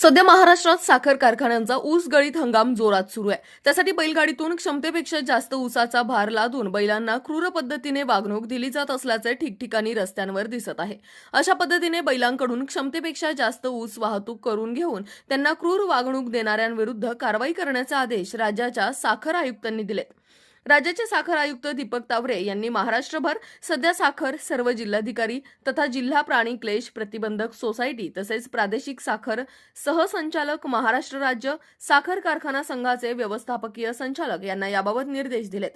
सध्या महाराष्ट्रात साखर कारखान्यांचा ऊस गळीत हंगाम जोरात सुरू आहे. त्यासाठी बैलगाडीतून क्षमतेपेक्षा जास्त ऊसाचा भार लादून बैलांना क्रूर पद्धतीने वागणूक दिली जात असल्याचे ठिकठिकाणी रस्त्यांवर दिसत आहे. अशा पद्धतीने बैलांकडून क्षमतेपेक्षा जास्त ऊस वाहतूक करून घेऊन त्यांना क्रूर वागणूक देणाऱ्यांविरुद्ध कारवाई करण्याचे आदेश राज्याच्या साखर आयुक्तांनी दिलेत राज्याचे साखर आयुक्त दीपक तावरे यांनी महाराष्ट्रभर सध्या साखर सर्व जिल्हाधिकारी तथा जिल्हा प्राणी क्लेश प्रतिबंधक सोसायटी तसेच प्रादेशिक साखर सहसंचालक महाराष्ट्र राज्य साखर कारखाना संघाचे व्यवस्थापकीय संचालक यांना याबाबत निर्देश दिलेत.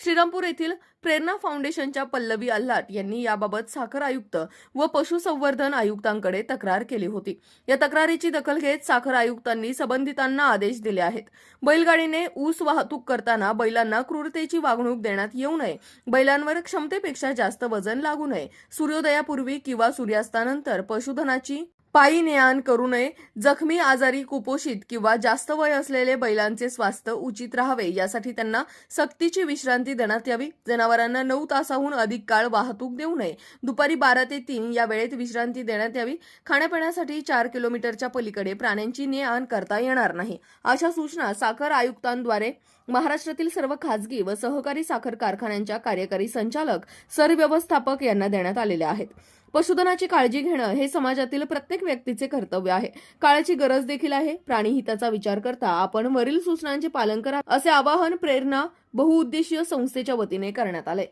श्रीरामपूर येथील प्रेरणा फाउंडेशनच्या पल्लवी अल्हाट यांनी याबाबत साखर आयुक्त व पशुसंवर्धन आयुक्तांकडे तक्रार केली होती. या तक्रारीची दखल घेत साखर आयुक्तांनी संबंधितांना आदेश दिले आहेत. बैलगाडीने ऊस वाहतूक करताना बैलांना क्रूर क्रूरतेची वागणूक देण्यात येऊ नये. बैलांवर क्षमतेपेक्षा जास्त वजन लागू नये. सूर्योदयापूर्वी किंवा सूर्यास्तानंतर पशुधनाची पायी ने आण करू नये. जखमी आजारी कुपोषित किंवा जास्त वय असलेले बैलांचे स्वास्थ्य उचित राहावे यासाठी त्यांना सक्तीची विश्रांती देण्यात यावी. जनावरांना नऊ तासाहून अधिक काळ वाहतूक देऊ नये. दुपारी बारा ते तीन या वेळेत विश्रांती देण्यात यावी. खाण्यापिण्यासाठी चार किलोमीटरच्या पलीकडे प्राण्यांची ने आण करता येणार नाही. अशा सूचना साखर आयुक्तांद्वारे महाराष्ट्रातील सर्व खासगी व सहकारी साखर कारखान्यांच्या कार्यकारी संचालक सरव्यवस्थापक यांना देण्यात आलेल्या आहेत. पशुधनाची काळजी घेणं हे समाजातील प्रत्येक व्यक्तीचे कर्तव्य आहे. काळाची गरज देखील आहे. प्राणीहिताचा विचार करता आपण वरील सूचनांचे पालन करा असे आवाहन प्रेरणा बहुउद्देशीय संस्थेच्या वतीने करण्यात आले